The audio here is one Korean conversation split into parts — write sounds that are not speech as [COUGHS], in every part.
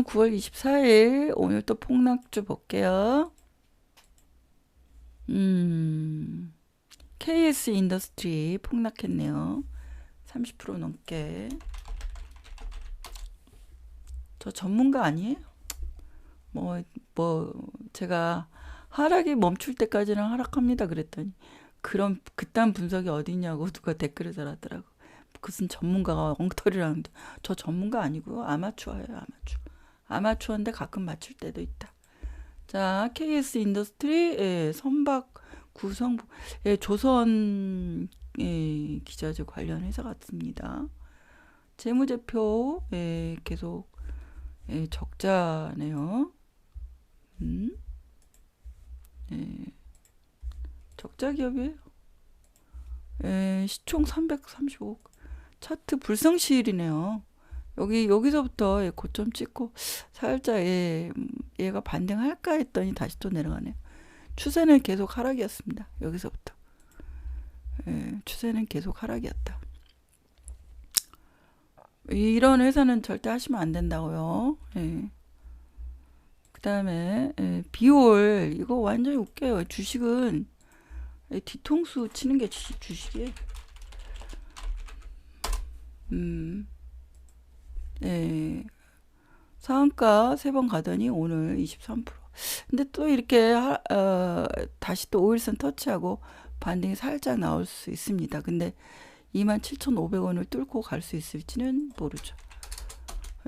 9월 24일 오늘 또 폭락주 볼게요. 음, KS 인더스트리 폭락했네요. 30% 넘게. 저 전문가 아니에요? 뭐, 뭐, 제가 하락이 멈출 때까지는 하락합니다. 그랬더니, 그런, 그딴 분석이 어디냐고 누가 댓글을 달았더라고. 무슨 전문가가 엉터리라는데, 저 전문가 아니고요. 아마추어예요, 아마추어. 아마추어인데 가끔 맞출 때도 있다. 자, KS 인더스트리, 예, 선박 구성, 예, 조선, 예, 기자재 관련 회사 같습니다. 재무제표, 예, 계속, 예, 적자네요. 음? 예, 적자 기업이에요. 예, 시총 335억. 차트 불성시일이네요. 여기 여기서부터 예, 고점 찍고 살짝 예, 얘가 반등할까 했더니 다시 또 내려가네요. 추세는 계속 하락이었습니다. 여기서부터 예, 추세는 계속 하락이었다. 이런 회사는 절대 하시면 안 된다고요. 예. 그 다음에 예, 비올 이거 완전히 웃겨요. 주식은 예, 뒤통수 치는 게 주, 주식이에요. 음. 예. 상한가 세 번 가더니 오늘 23%. 근데 또 이렇게 하, 어, 다시 또 5일선 터치하고 반등이 살짝 나올 수 있습니다. 근데 27,500원을 뚫고 갈 수 있을지는 모르죠.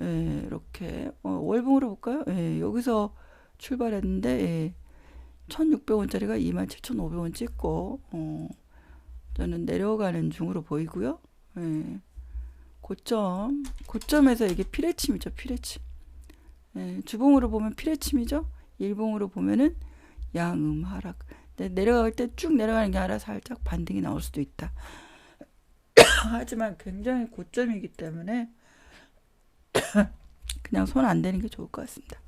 예, 이렇게 어, 월봉으로 볼까요? 예, 여기서 출발했는데 예, 1,600원짜리가 27,500원 찍고 어, 저는 내려가는 중으로 보이고요. 예. 고점, 고점에서 이게 피레침이죠, 피레침. 예, 주봉으로 보면 피레침이죠. 일봉으로 보면은 양음 하락. 내려갈 때 쭉 내려가는 게 아니라 살짝 반등이 나올 수도 있다. [COUGHS] 하지만 굉장히 고점이기 때문에 [COUGHS] 그냥 손 안 대는 게 좋을 것 같습니다.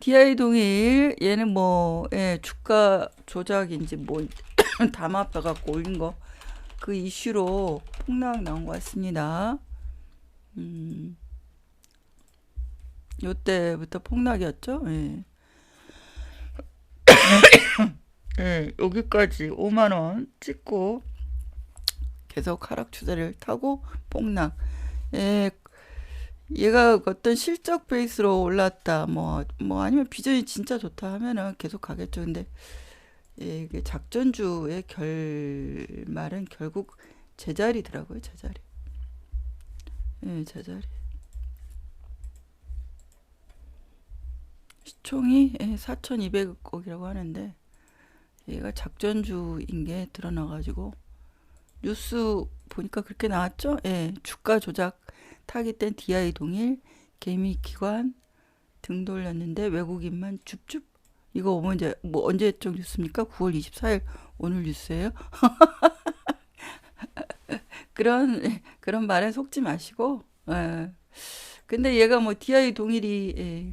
DI 동일 얘는 뭐 예, 주가 조작인지 뭐 [COUGHS] 담합해갖고 올린 거 그 이슈로 폭락 나온 것 같습니다. 음, 요때부터 폭락이었죠. 예. [COUGHS] 예, 여기까지 5만 원 찍고 계속 하락 추세를 타고 폭락. 예, 얘가 어떤 실적 베이스로 올랐다. 뭐, 뭐 아니면 비전이 진짜 좋다 하면은 계속 가겠죠. 근데 예, 이게 작전주의 결말은 결국 제자리더라고요. 제자리. 예, 제자리. 시총이 예, 4,200억이라고 하는데 얘가 작전주인 게 드러나가지고 뉴스 보니까 그렇게 나왔죠? 예, 주가 조작 타깃된 DI 동일 개미 기관 등 돌렸는데 외국인만 줍줍 이거 언제 뭐 언제적 뉴스입니까? 9월 24일 오늘 뉴스예요. [LAUGHS] 그런 그런 말에 속지 마시고. 예. 근데 얘가 뭐 DI 동일이 예,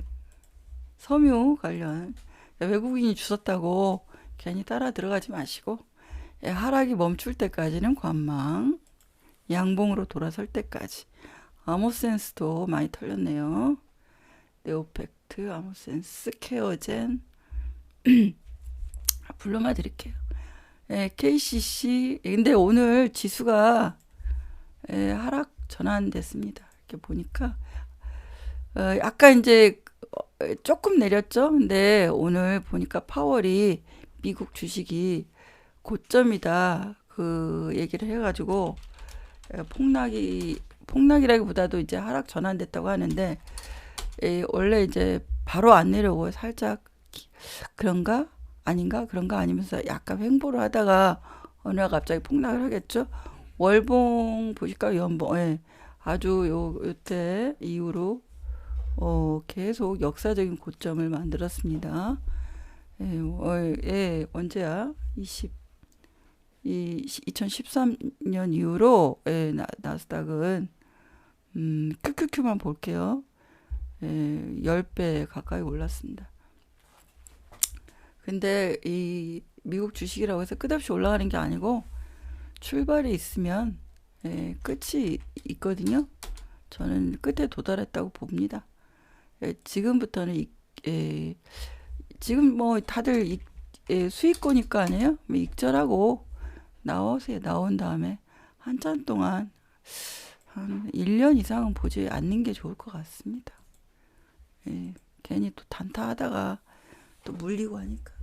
섬유 관련 외국인이 주셨다고 괜히 따라 들어가지 마시고 예, 하락이 멈출 때까지는 관망 양봉으로 돌아설 때까지 아모센스도 많이 털렸네요. 네오팩트, 아모센스, 케어젠 불러만 드릴게요. 예, KCC 근데 오늘 지수가 예, 하락 전환됐습니다. 이렇게 보니까 어, 아까 이제 조금 내렸죠. 근데 오늘 보니까 파월이 미국 주식이 고점이다 그 얘기를 해가지고 예, 폭락이 폭락이라기보다도 이제 하락 전환됐다고 하는데 예, 원래 이제 바로 안 내려오고 살짝 그런가 아닌가 그런가 아니면서 약간 횡보를 하다가 어느 날 갑자기 폭락을 하겠죠. 월봉 보실까요? 연봉. 예. 아주 요 요때 이후로 어, 계속 역사적인 고점을 만들었습니다. 예, 월, 예, 언제야? 20, 이, 2013년 이후로, 예, 나, 나스닥은, 음, QQQ만 볼게요. 예, 10배 가까이 올랐습니다. 근데 이 미국 주식이라고 해서 끝없이 올라가는 게 아니고 출발이 있으면 예, 끝이 있거든요. 저는 끝에 도달했다고 봅니다. 예, 지금부터는 이, 예, 지금 뭐 다들 이, 예, 수익고니까 아니에요? 뭐 익절하고 나오세요. 나온 다음에 한참 동안 한 1년 이상은 보지 않는 게 좋을 것 같습니다. 예, 괜히 또 단타하다가 또 물리고 하니까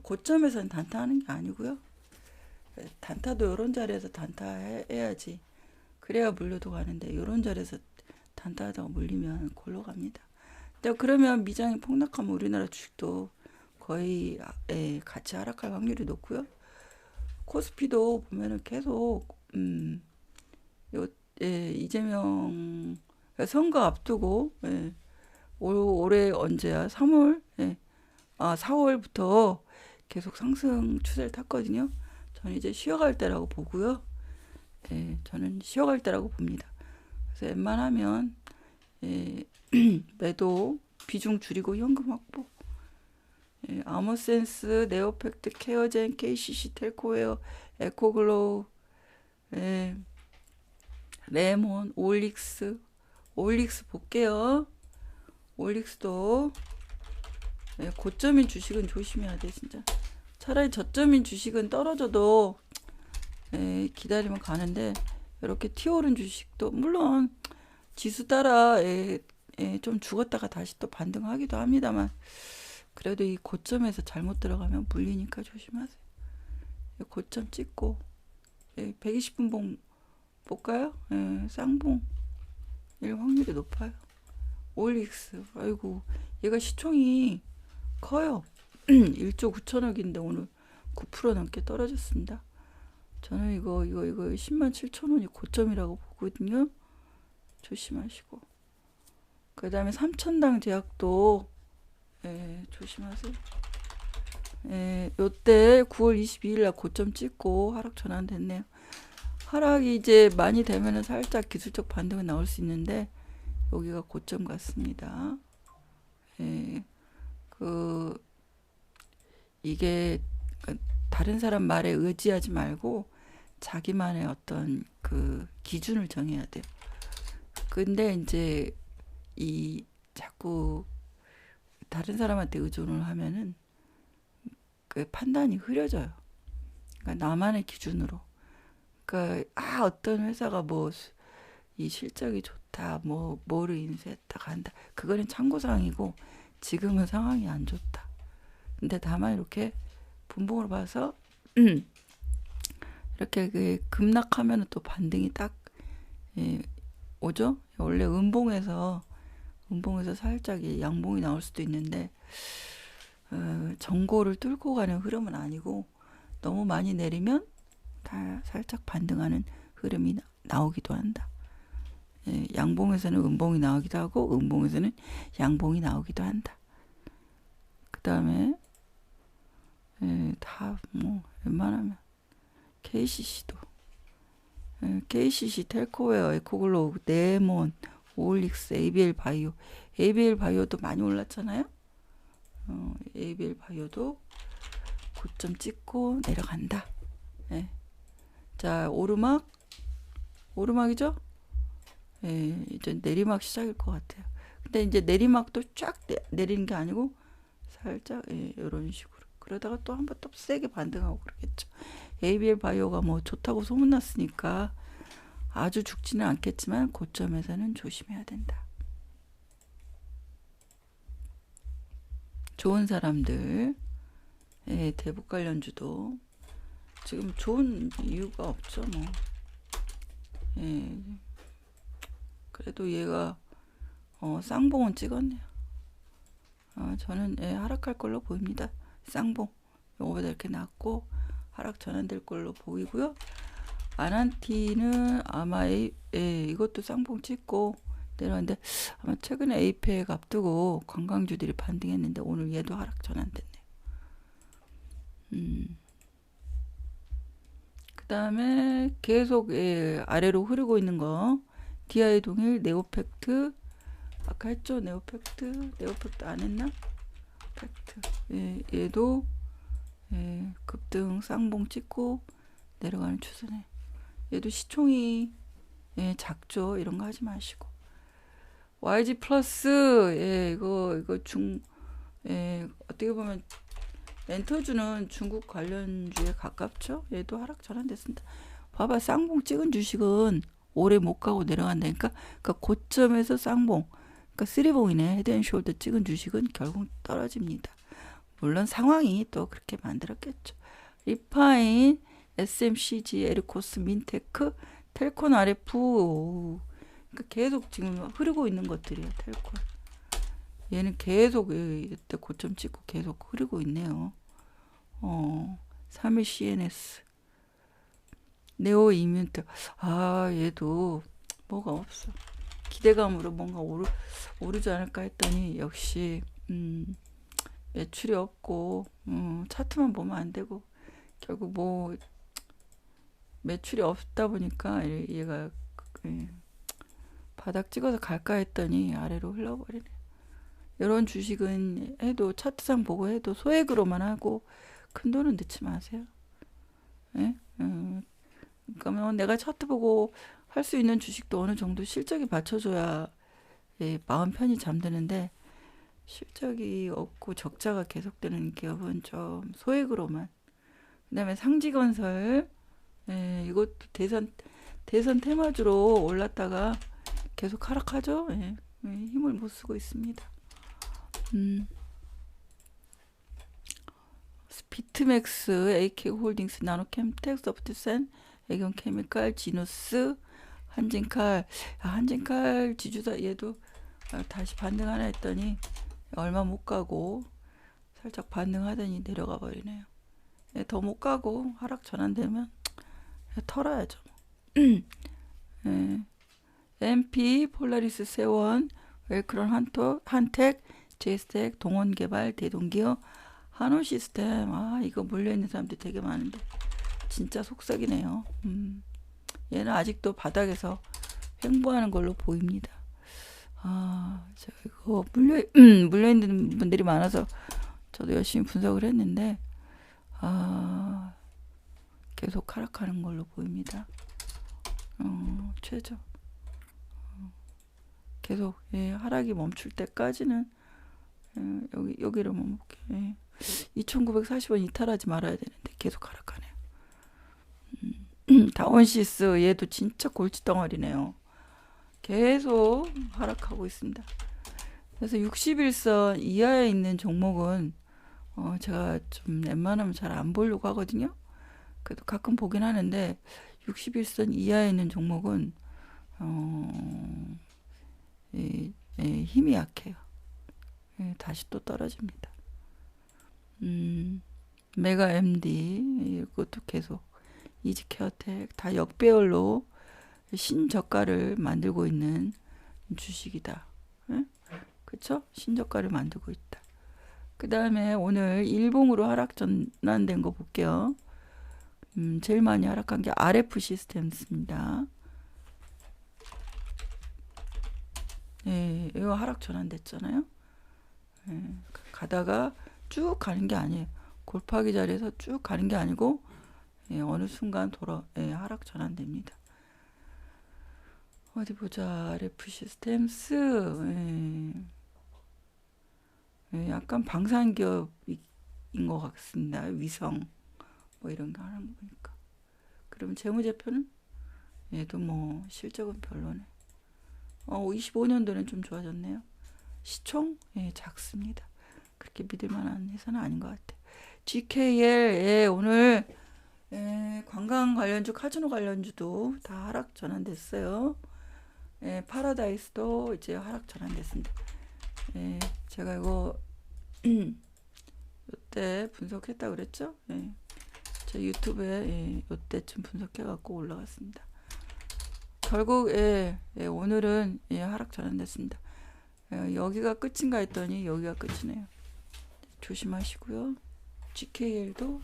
고점에서는 단타하는 게 아니고요. 예, 단타도 이런 자리에서 단타 해- 해야지. 그래야 물려도 가는데 이런 자리에서 단타하다가 물리면 골로 갑니다. 그러면 미장이 폭락하면 우리나라 주식도 거의 아- 예, 같이 하락할 확률이 높고요. 코스피도 보면은 계속 음, 요, 예, 이재명 선거 앞두고 예, 올, 올해 언제야? 3월? 예. 아, 4월부터 계속 상승 추세를 탔거든요. 저는 이제 쉬어갈 때라고 보고요. 예, 저는 쉬어갈 때라고 봅니다. 그래서 웬만하면 예, [CLEARS THROAT] 매도 비중 줄이고 현금 확보. 예, 아머센스, 네오팩트, 케어젠, KCC, 텔코웨어, 에코글로우, 예, 레몬, 올릭스, 올릭스 볼게요. 올릭스도 예, 고점인 주식은 조심해야 돼 진짜. 차라리 저점인 주식은 떨어져도 예, 기다리면 가는데 이렇게 튀어오른 주식도 물론 지수 따라 예, 예, 좀 죽었다가 다시 또 반등하기도 합니다만 그래도 이 고점에서 잘못 들어가면 물리니까 조심하세요. 예, 고점 찍고 예, 120분 봉 볼까요? 예, 쌍봉 일 확률이 높아요. 올릭스 아이고 얘가 시총이 커요. [CLEARS THROAT] 1조 9천억인데 오늘 9% 넘게 떨어졌습니다. 저는 이거 이거 이거 10만 7천 원이 고점이라고 보거든요. 조심하시고 그 다음에 삼천당 제약도 예, 조심하세요. 예, 요때 9월 22일 날 고점 찍고 하락 전환됐네요. 하락이 이제 많이 되면은 살짝 기술적 반등은 나올 수 있는데 여기가 고점 같습니다. 예, 그 이게 그 다른 사람 말에 의지하지 말고 자기만의 어떤 그 기준을 정해야 돼요. 근데 이제 이 자꾸 다른 사람한테 의존을 하면은 그 판단이 흐려져요. 그러니까 나만의 기준으로. 그러니까 아 어떤 회사가 뭐 이 실적이 좋다, 뭐 뭐를 인수했다 간다. 그거는 참고 사항이고 지금은 상황이 안 좋다. 근데 다만 이렇게 분봉을 봐서 이렇게 그 급락하면은 또 반등이 딱 예, 오죠. 원래 음봉에서 음봉에서 살짝 이 양봉이 나올 수도 있는데 어, 전고를 뚫고 가는 흐름은 아니고 너무 많이 내리면 다 살짝 반등하는 흐름이 나, 나오기도 한다. 예, 양봉에서는 음봉이 나오기도 하고 음봉에서는 양봉이 나오기도 한다. 그 다음에 예, 다뭐 웬만하면 KCC도 예, KCC, 텔코웨어, 에코글로우, 네몬, 올릭스, ABL 바이오, ABL 바이오도 많이 올랐잖아요. 어, ABL 바이오도 고점 찍고 내려간다. 예. 자 오르막, 오르막이죠? 예, 이제 내리막 시작일 것 같아요. 근데 이제 내리막도 쫙 내, 내리는 게 아니고 살짝 예, 이런 식으로. 그러다가 또 한 번 또 세게 반등하고 그러겠죠. ABL 바이오가 뭐 좋다고 소문났으니까 아주 죽지는 않겠지만 고점에서는 조심해야 된다. 좋은 사람들, 예, 대북 관련주도 지금 좋은 이유가 없죠, 뭐. 예, 그래도 얘가 어, 쌍봉은 찍었네요. 어, 저는 예, 하락할 걸로 보입니다. 쌍봉 요거보다 이렇게 낮고 하락 전환될 걸로 보이고요. 아난티는 아마 A, 예, 이것도 쌍봉 찍고 내려왔는데 아마 최근에 에이펙 앞두고 관광주들이 반등했는데 오늘 얘도 하락 전환됐네요. 음. 그 다음에 계속 예, 아래로 흐르고 있는 거 디아의 동일 네오팩트 아까 했죠 네오팩트 네오팩트 안 했나? 팩트 예, 얘도 예, 급등 쌍봉 찍고 내려가는 추세네. 얘도 시총이 예, 작죠. 이런 거 하지 마시고 YG 플러스 예 이거 이거 중 예, 어떻게 보면 엔터주는 중국 관련주에 가깝죠. 얘도 하락 전환됐습니다. 봐봐 쌍봉 찍은 주식은 오래 못 가고 내려간다니까. 그러니까 고점에서 쌍봉, 그러니까 쓰리봉이네 헤드앤숄더 찍은 주식은 결국 떨어집니다. 물론 상황이 또 그렇게 만들었겠죠. 리파인, SMCG, 에르코스, 민테크, 텔콘 RF 그러니까 계속 지금 흐르고 있는 것들이에요. 텔콘. 얘는 계속 이때 고점 찍고 계속 흐르고 있네요. 어, 3일 CNS. 네오 이뮨트. 아, 얘도 뭐가 없어. 기대감으로 뭔가 오르, 오르지 않을까 했더니 역시 음, 매출이 없고 음, 차트만 보면 안 되고 결국 뭐 매출이 없다 보니까 얘가 예, 바닥 찍어서 갈까 했더니 아래로 흘러버리네. 이런 주식은 해도 차트상 보고 해도 소액으로만 하고 큰 돈은 넣지 마세요. 예? 음, 그러면 내가 차트 보고 할 수 있는 주식도 어느 정도 실적이 받쳐줘야 예, 마음 편히 잠드는데 실적이 없고 적자가 계속되는 기업은 좀 소액으로만. 그다음에 상지건설 예, 이것도 대선 대선 테마주로 올랐다가 계속 하락하죠. 예, 예, 힘을 못 쓰고 있습니다. 음. 비트맥스, AK홀딩스, 나노캠텍, 소프트센, 애경 케미칼, 지누스, 한진칼. 야, 한진칼 지주다 얘도 다시 반등하나 했더니 얼마 못 가고 살짝 반등하더니 내려가 버리네요. 예, 더못 가고 하락 전환되면 털어야죠. [CLEARS THROAT] 예. MP, 폴라리스, 세원, 웰크론, 한토, 한텍, 제스텍, 동원개발, 대동기업, 한호 시스템. 아, 이거 물려있는 사람들 되게 많은데. 진짜 속삭이네요. 음. 얘는 아직도 바닥에서 횡보하는 걸로 보입니다. 아, 저 이거 물려, 음, 물려 있는 분들이 많아서 저도 열심히 분석을 했는데, 아, 계속 하락하는 걸로 보입니다. 어, 최저. 어, 계속, 예, 하락이 멈출 때까지는, 예, 여기, 여기를 멈게. 예. 2,940원 이탈하지 말아야 되는데, 계속 하락하네요. 음, 다원시스, 얘도 진짜 골치덩어리네요. 계속 하락하고 있습니다. 그래서 61선 이하에 있는 종목은 어, 제가 좀 웬만하면 잘 안 보려고 하거든요. 그래도 가끔 보긴 하는데 61선 이하에 있는 종목은 어, 예, 예, 힘이 약해요. 예, 다시 또 떨어집니다. 음, 메가 MD 이것도 계속 이지케어텍 다 역배열로 신저가를 만들고 있는 주식이다. 예? 그쵸? 신저가를 만들고 있다. 그 다음에 오늘 일봉으로 하락 전환된 거 볼게요. 음, 제일 많이 하락한 게 RF 시스템스입니다. 예, 이거 하락 전환됐잖아요. 예, 가다가 쭉 가는 게 아니에요. 골파기 자리에서 쭉 가는 게 아니고 예, 어느 순간 돌아 예, 하락 전환됩니다. 어디 보자. RF 시스템스. 예. 예, 약간 방산 기업인 것 같습니다. 위성 뭐 이런 거 하는 거 보니까. 그러면 재무제표는 얘도 뭐 실적은 별로네. 어, 25년도는 좀 좋아졌네요. 시총 예, 작습니다. 그렇게 믿을 만한 회사는 아닌 것 같아. GKL 예, 오늘 예, 관광 관련주, 카지노 관련주도 다 하락 전환됐어요. 예, 파라다이스도 이제 하락 전환됐습니다. 예, 제가 이거 [CLEARS THROAT] 이때 분석했다 그랬죠? 예, 제 유튜브에 예, 이때쯤 분석해갖고 올라갔습니다. 결국 예, 예, 오늘은 예, 하락 전환됐습니다. 예, 여기가 끝인가 했더니 여기가 끝이네요. 조심하시고요. GKL도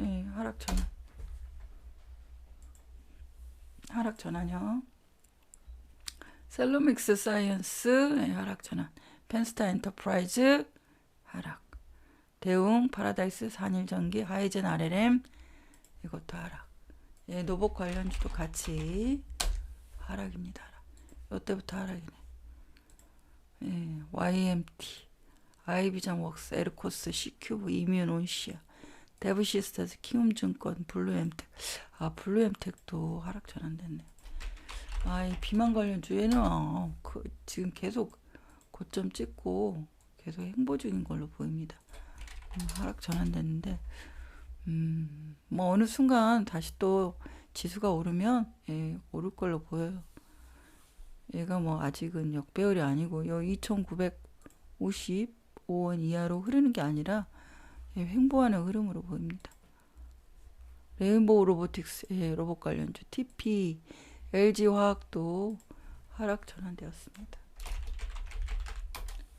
예, 하락 전환. 하락 전환형. 셀로믹스 사이언스 네, 하락 전환. 펜스타 엔터프라이즈 하락. 대웅 파라다이스 산일전기 하이젠 RLM 이것도 하락. 예, 노복 관련주도 같이 하락입니다. 하락. 이때부터 하락이네. 예, YMT, 아이비전 웍스, 에르코스, C큐브, 이뮤 온시아, 데브시스터즈, 킹움증권, 블루엠텍. 아, 블루엠텍도 하락 전환 됐네. 아, 이 비만 관련 주에는 어, 그, 지금 계속 고점 찍고 계속 행보 중인 걸로 보입니다. 음, 하락 전환 됐는데, 음, 뭐 어느 순간 다시 또 지수가 오르면 예, 오를 걸로 보여요. 얘가 뭐 아직은 역배열이 아니고 요 2,955원 이하로 흐르는 게 아니라 예, 횡보하는 흐름으로 보입니다. 레인보우 로보틱스 예, 로봇 관련주 TP, LG 화학도 하락 전환되었습니다.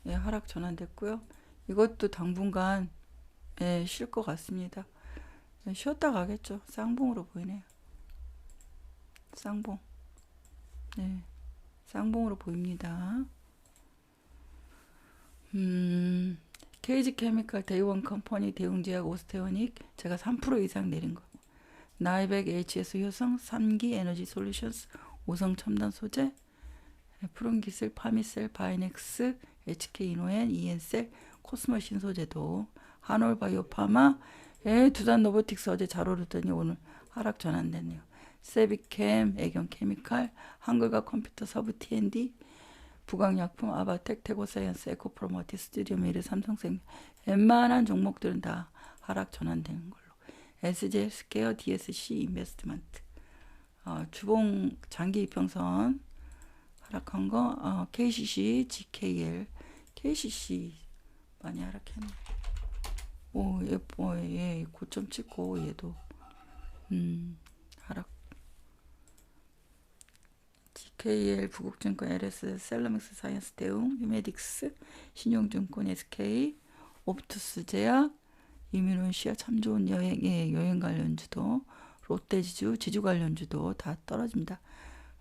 예, 하락 전환됐고요. 이것도 당분간 예, 쉴 것 같습니다. 예, 쉬었다 가겠죠. 쌍봉으로 보이네요. 쌍봉. 네. 쌍봉으로 보입니다. 음, 케이지 케미칼, 데이원 컴퍼니, 대웅제약, 오스테오닉 제가 3% 이상 내린 거. 나이백 HS 효성, 3기 에너지 솔루션스, 오성 첨단 소재, 프롬 기술, 파미셀, 바이넥스, HK 이노엔, 이엔셀, 코스모 신소재도, 한올 바이오 파마, 예, 두단 로보틱스 어제 잘 오르더니 오늘 하락 전환됐네요. 세비캠, 애경 케미칼, 한글과 컴퓨터 서브 T&D, 부강약품, 아바텍, 테고사이언스, 에코프로머티, 스튜디오 미래, 삼성생명 웬만한 종목들은 다 하락 전환되는 걸로. SG 스케어, DSC 인베스트먼트. 어, 주봉 장기 이평선 하락한 거, 어, KCC, GKL, KCC 많이 하락했네. 오, 예뻐, 예, 고점 찍고 얘도 음, 하락. GKL, 부국증권, LS, 셀러믹스 사이언스 대웅, 유메딕스, 신용증권, SK, 옵투스 제약, 이민원시아 참 좋은 여행, 예, 여행 관련주도, 롯데지주, 지주 관련주도 다 떨어집니다.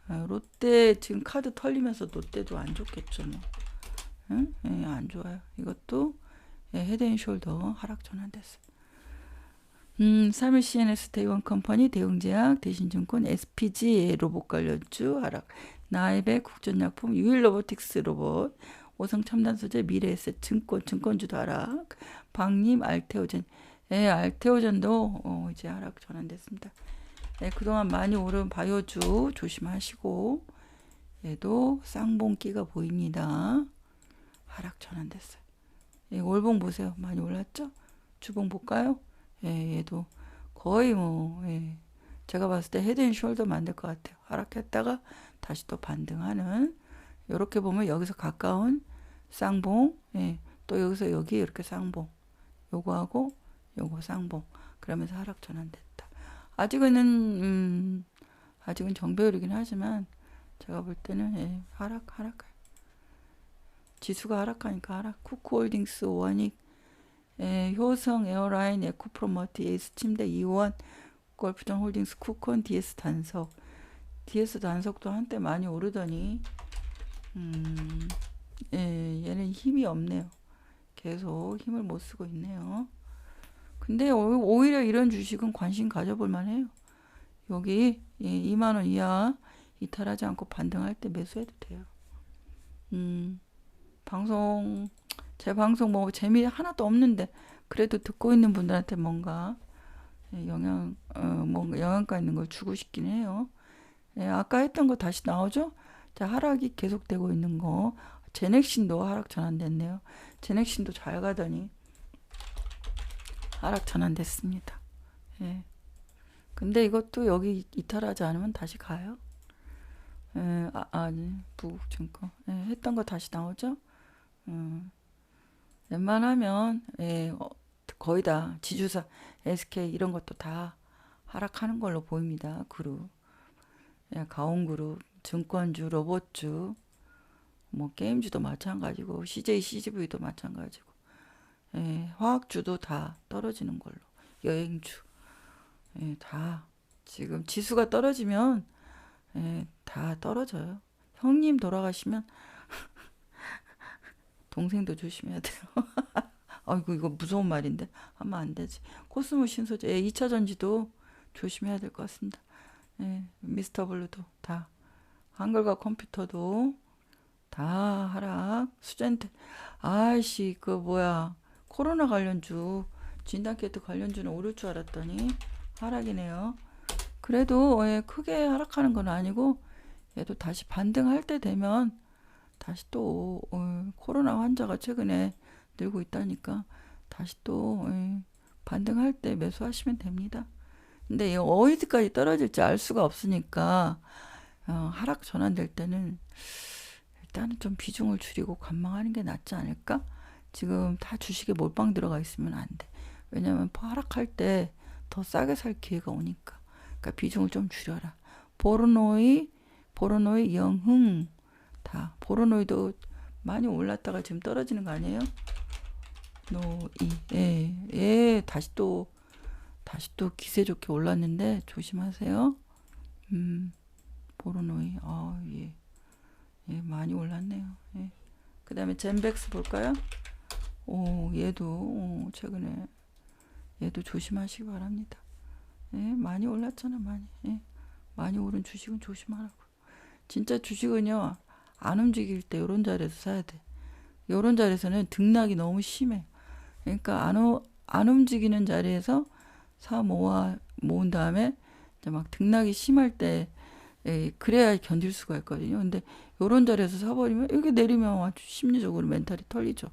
어, 롯데 지금 카드 털리면서 롯데도 안 좋겠죠, 뭐. 응? 예, 안 좋아요. 이것도 예, 헤드앤숄더 하락 전환됐어요. 음, 3일 CNS 대원 컴퍼니, 대웅제약, 대신증권, SPG 로봇 관 련주 하락, 나이백 국전약품, 유일로보틱스 로봇, 오성 첨단 소재, 미래에셋 증권, 증권주도 하락, 박림, 알테오젠, 예, 알테오젠도 어, 이제 하락 전환됐습니다. 예, 그동안 많이 오른 바이오주 조심하시고, 얘도 쌍봉기가 보입니다. 하락 전환됐어요. 예, 월봉 보세요. 많이 올랐죠? 주봉 볼까요? 예, 얘도 거의 뭐, 예, 제가 봤을 때 헤드 앤 숄더 만들 것 같아요. 하락했다가 다시 또 반등하는. 이렇게 보면 여기서 가까운 쌍봉, 예, 또 여기서 여기 이렇게 쌍봉. 요거하고 요거 쌍봉. 그러면서 하락 전환됐다. 아직은, 음, 아직은 정배율이긴 하지만 제가 볼 때는 예, 하락, 하락. 지수가 하락하니까 하락. 쿠쿠홀딩스, 오하닉, 예, 효성, 에어라인, 에코프로머티, 에이스 침대, 이원, 골프전 홀딩스, 쿠콘, DS 단석. DS 단석도 한때 많이 오르더니, 음, 예, 얘는 힘이 없네요. 계속 힘을 못 쓰고 있네요. 근데 오히려 이런 주식은 관심 가져볼 만해요. 여기 예, 2만 원 이하 이탈하지 않고 반등할 때 매수해도 돼요. 음, 방송 제 방송 뭐 재미 하나도 없는데 그래도 듣고 있는 분들한테 뭔가 예, 영향 어, 뭔가 영향가 있는 걸 주고 싶긴 해요. 예, 아까 했던 거 다시 나오죠? 자, 하락이 계속되고 있는 거. 제넥신도 하락 전환됐네요. 제넥신도 잘 가더니 하락 전환됐습니다. 예. 근데 이것도 여기 이탈하지 않으면 다시 가요. 예, 아, 아니, 부국증권. 예, 했던 거 다시 나오죠? 음. 웬만하면 예, 어, 거의 다 지주사, SK 이런 것도 다 하락하는 걸로 보입니다. 그룹, 예, 가온그룹, 증권주, 로봇주, 뭐 게임주도 마찬가지고 CJ, CGV도 마찬가지고 예, 화학주도 다 떨어지는 걸로 여행주 예, 다 지금 지수가 떨어지면 예, 다 떨어져요. 형님 돌아가시면 동생도 조심해야 돼요. [LAUGHS] 아이고 이거 무서운 말인데 하면 안 되지. 코스모 신소재 예, 2차 전지도 조심해야 될 것 같습니다. 예, 미스터 블루도 다 한글과 컴퓨터도 다 하락. 수젠테 아이씨 그 뭐야 코로나 관련주 진단키트 관련주는 오를 줄 알았더니 하락이네요. 그래도 예, 크게 하락하는 건 아니고 얘도 다시 반등할 때 되면 다시 또 어, 코로나 환자가 최근에 늘고 있다니까 다시 또 예, 반등할 때 매수하시면 됩니다. 근데 이 어디까지 떨어질지 알 수가 없으니까 어, 하락 전환될 때는 일단은 좀 비중을 줄이고 관망하는 게 낫지 않을까? 지금 다 주식에 몰빵 들어가 있으면 안 돼. 왜냐면 하락할 때 더 싸게 살 기회가 오니까. 그러니까 비중을 좀 줄여라. 보르노이, 보르노이 영흥 다 보르노이도 많이 올랐다가 지금 떨어지는 거 아니에요? 노이 예, 예, 다시 또 다시 또 기세 좋게 올랐는데 조심하세요. 음, 보르노이, 아 예, 예, 많이 올랐네요. 예. 그다음에 젠백스 볼까요? 오, 얘도 오, 최근에 얘도 조심하시기 바랍니다. 예, 많이 올랐잖아, 많이. 예, 많이 오른 주식은 조심하라고. 진짜 주식은요, 안 움직일 때 이런 자리에서 사야 돼. 이런 자리에서는 등락이 너무 심해. 그러니까 안, 오- 안 움직이는 자리에서 사 모아 모은 다음에 이제 막 등락이 심할 때 예, 그래야 견딜 수가 있거든요. 근데 이런 자리에서 사버리면 이렇게 내리면 아주 심리적으로 멘탈이 털리죠.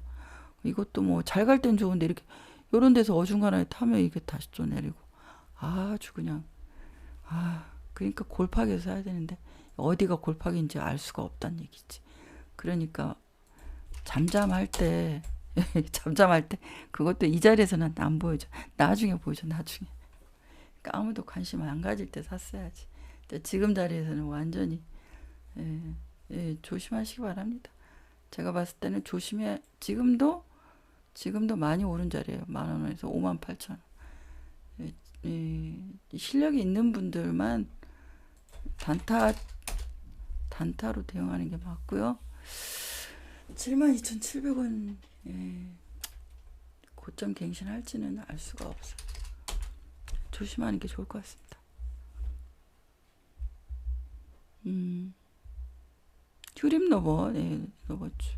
이것도 뭐 잘 갈 땐 좋은데 이렇게 이런 데서 어중간하게 타면 이게 다시 또 내리고 아주 그냥 아 그러니까 골팍에서 사야 되는데 어디가 골팍인지 알 수가 없다는 얘기지. 그러니까 잠잠할 때 [LAUGHS] 잠잠할 때 그것도 이 자리에서는 안 보여줘. 나중에 보여줘. 나중에. 그러니까 아무도 관심 안 가질 때 샀어야지. 지금 자리에서는 완전히 예, 예, 조심하시기 바랍니다. 제가 봤을 때는 조심해. 지금도 지금도 많이 오른 자리예요. 만 원에서 5만 8천 원. 예, 예, 실력이 있는 분들만 단타 단타로 대응하는 게 맞고요. 72,700원 예, 고점 갱신할지는 알 수가 없어요. 조심하는 게 좋을 것 같습니다. 음, 휴림 로봇, 예, 로봇주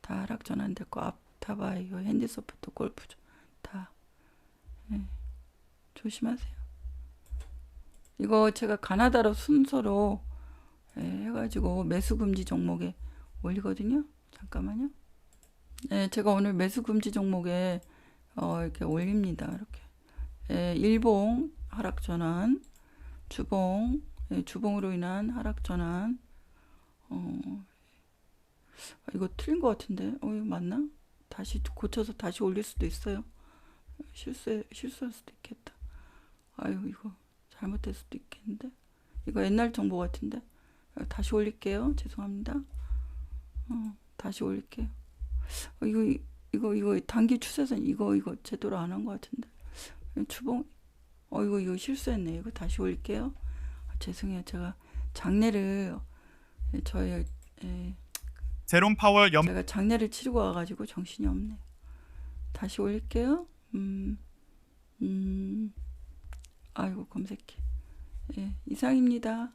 다 하락 전환됐고 앞타바이오, 핸디소프트, 골프죠 다 예, 조심하세요. 이거 제가 가나다로 순서로 예, 해가지고 매수 금지 종목에 올리거든요. 잠깐만요. 네, 제가 오늘 매수 금지 종목에 어, 이렇게 올립니다. 이렇게 예, 일봉 하락 전환, 주봉 예, 주봉으로 인한 하락 전환. 어, 아, 이거 틀린 것 같은데, 어, 이거 맞나? 다시 고쳐서 다시 올릴 수도 있어요. 실수 실수할 수도 있겠다. 아유 이거 잘못될 수도 있겠는데. 이거 옛날 정보 같은데. 어, 다시 올릴게요. 죄송합니다. 어, 다시 올릴게요. 어, 이거 이거 이거 단기 추세선 이거 이거 제대로 안 한 것 같은데. 주봉 어 이거 이거 실수했네. 이거 다시 올릴게요. 아, 죄송해요. 제가 장례를 예, 저희 예, 제롬 파월 연 제가 장례를 치르고 와가지고 정신이 없네. 다시 올릴게요. 음, 음, 아이고 검색해. 예, 이상입니다.